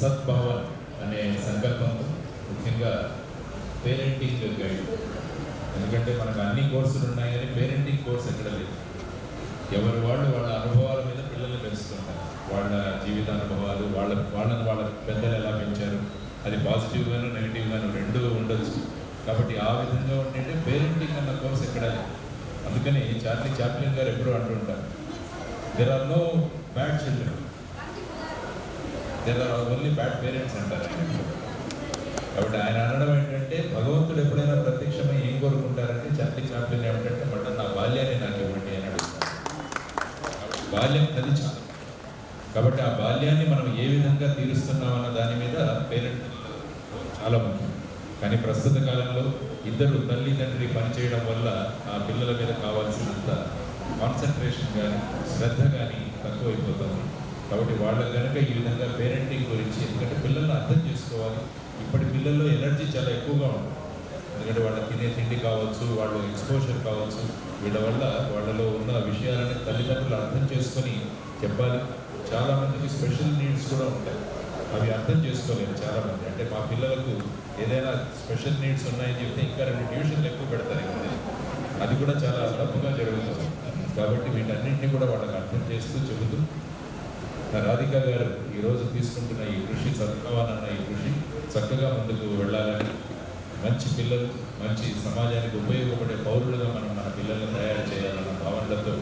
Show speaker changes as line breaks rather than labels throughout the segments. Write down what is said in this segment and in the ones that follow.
సద్భావ అనే సంకల్పంతో ముఖ్యంగా పేరెంటింగ్ గైడ్. ఎందుకంటే మనకు అన్ని కోర్సులు ఉన్నాయి కానీ పేరెంటింగ్ కోర్స్ ఎక్కడ లేదు. ఎవరి వాళ్ళు వాళ్ళ అనుభవాల మీద పిల్లల్ని పెంచుతుంటారు వాళ్ళ జీవిత అనుభవాలు వాళ్ళ వాళ్ళని వాళ్ళ పెద్దలు ఎలా పెంచారు? అది పాజిటివ్గాను నెగిటివ్గాను రెండు ఉండొచ్చు. కాబట్టి ఆ విధంగా ఉంటే పేరెంటింగ్ అన్న కోర్స్ ఎక్కడ లేదు. అందుకని చార్లీ చాప్లిన్ గారు ఎప్పుడూ అంటుంటారు there are no there are only bad parents అంటారు కాబట్టి ఆయన అనడం ఏంటంటే భగవంతుడు ఎప్పుడైనా ప్రత్యక్షమై ఏం కోరుకుంటారంటే చార్లీ చాప్లిన్ ఏమిటంటే బట్ నా బాల్యాన్ని నాకు ఇవ్వండి అని అడుగుతారు. బాల్యం అది చాలు. కాబట్టి ఆ బాల్యాన్ని మనం ఏ విధంగా తీరుస్తున్నాం అన్న దాని మీద పేరెంట్ చాలా ముఖ్యం. కానీ ప్రస్తుత కాలంలో ఇద్దరు తల్లి తండ్రి పనిచేయడం వల్ల ఆ పిల్లల మీద కావాల్సినంత కాన్సన్ట్రేషన్ కానీ శ్రద్ధ కానీ తక్కువైపోతుంది కాబట్టి వాళ్ళకి కనుక ఈ విధంగా పేరెంటింగ్ గురించి ఎందుకంటే పిల్లల్ని అర్థం చేసుకోవాలి. ఇప్పటి పిల్లల్లో ఎనర్జీ చాలా ఎక్కువగా ఉంటుంది. ఎందుకంటే వాళ్ళ తినే తిండి కావచ్చు వాళ్ళు ఎక్స్పోజర్ కావచ్చు వీళ్ళ వల్ల వాళ్ళలో ఉన్న విషయాలని తల్లిదండ్రులు అర్థం చేసుకొని చెప్పాలి. చాలా మందికి స్పెషల్ నీడ్స్ కూడా ఉంటాయి. అవి అర్థం చేసుకోలేరు చాలా మంది. అంటే మా పిల్లలకు ఏదైనా స్పెషల్ నీడ్స్ ఉన్నాయని చెప్తే ఇంకా రెండు ట్యూషన్లు ఎక్కువ పెడతారు అది కూడా చాలా తప్పుగా జరుగుతుంది. కాబట్టి వీటన్నింటినీ కూడా వాళ్ళకి అర్థం చేస్తూ చెబుతూ రాధిక గారు ఈరోజు తీసుకుంటున్న ఈ కృషి చదువుకోవాలన్న ఈ కృషి చక్కగా ముందుకు వెళ్ళాలని మంచి పిల్లలు మంచి సమాజానికి ఉపయోగపడే పౌరులుగా మనం మన పిల్లలను తయారు చేయాలన్న భావనలతో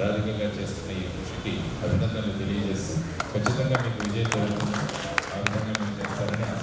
రాధిక గారు చేస్తున్న ఈ కృషికి అభినందనలు తెలియజేస్తూ ఖచ్చితంగా మీకు విజయం జరుగుతుంది.